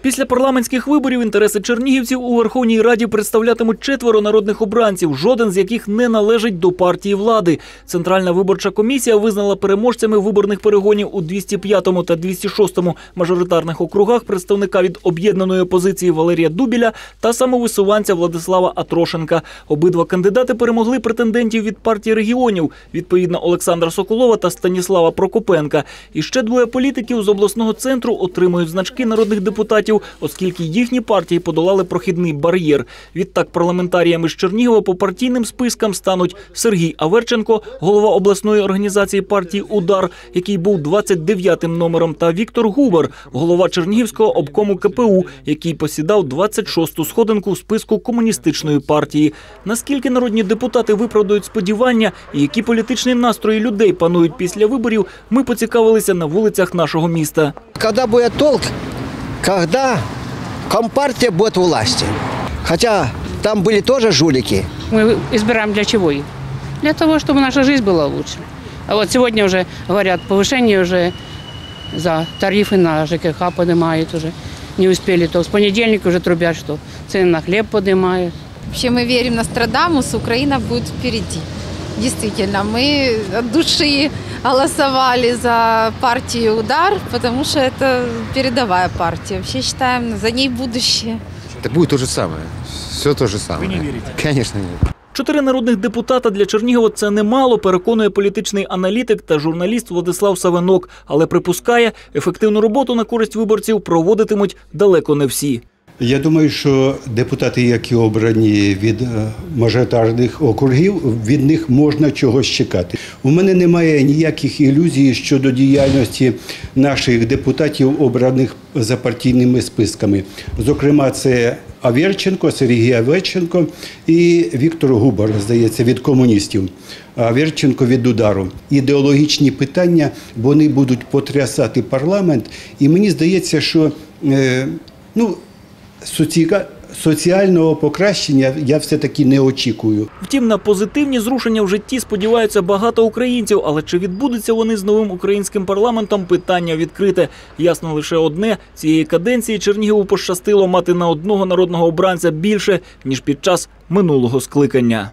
Після парламентських виборів інтереси чернігівців у Верховній Раді представлятимуть четверо народних обранців, жоден з яких не належить до партії влади. Центральна виборча комісія визнала переможцями виборних перегонів у 205 та 206 мажоритарних округах представника від об'єднаної опозиції Валерія Дубіля та самовисуванця Владислава Атрошенка. Обидва кандидати перемогли претендентів від партії регіонів, відповідно Олександра Соколова та Станіслава Прокопенка. І ще двоє політиків з обласного центру отримують значки народних депутатів, оскільки їхні партії подолали прохідний бар'єр. Відтак парламентаріями з Чернігова по партійним спискам стануть Сергій Аверченко, голова обласної організації партії Удар, який був 29-м номером, та Віктор Губер, голова Чернігівського обкому КПУ, який посідав 26-ту сходинку в списку комуністичної партії. Наскільки народні депутати виправдають сподівання і які політичні настрої людей панують після виборів, ми поцікавилися на вулицях нашого міста. Когда будет толк, когда компартия будет у власти. Хотя там были тоже жулики. Мы избираем для чего их? Для того, чтобы наша жизнь была лучше. А вот сегодня уже говорят, повышение уже за тарифы на ЖКХ поднимают уже. Не успели, то с понедельника уже трубят, что цены на хлеб поднимают. Вообще мы верим Нострадамус, Украина будет впереди. Действительно, мы от души голосовали за партию «Удар», потому что это передовая партия. Вообще считаем, за ней будущее. Так будет то же самое. Все то же самое. Вы не верите? Конечно нет. Чотири народних депутата для Чернігова це немало, переконує політичний аналітик та журналіст Владислав Савенок, але припускає, ефективну роботу на користь виборців проводитимуть далеко не всі. Я думаю, що депутати, які обрані від е, мажоритарних округів, від них можна чогось чекати. У мене немає ніяких ілюзій щодо діяльності наших депутатів, обраних за партійними списками. Зокрема, це Аверченко, Сергій Аверченко і Віктор Губар, здається, від комуністів. А Аверченко від удару. Ідеологічні питання вони будуть потрясати парламент. І мені здається, що е, ну, соціального покращення я все-таки не очікую. Втім, на позитивні зрушення в житті сподіваються багато українців. Але чи відбудуться вони з новим українським парламентом? Питання відкрите. Ясно лише одне: цієї каденції Чернігіву пощастило мати на одного народного обранця більше ніж під час минулого скликання.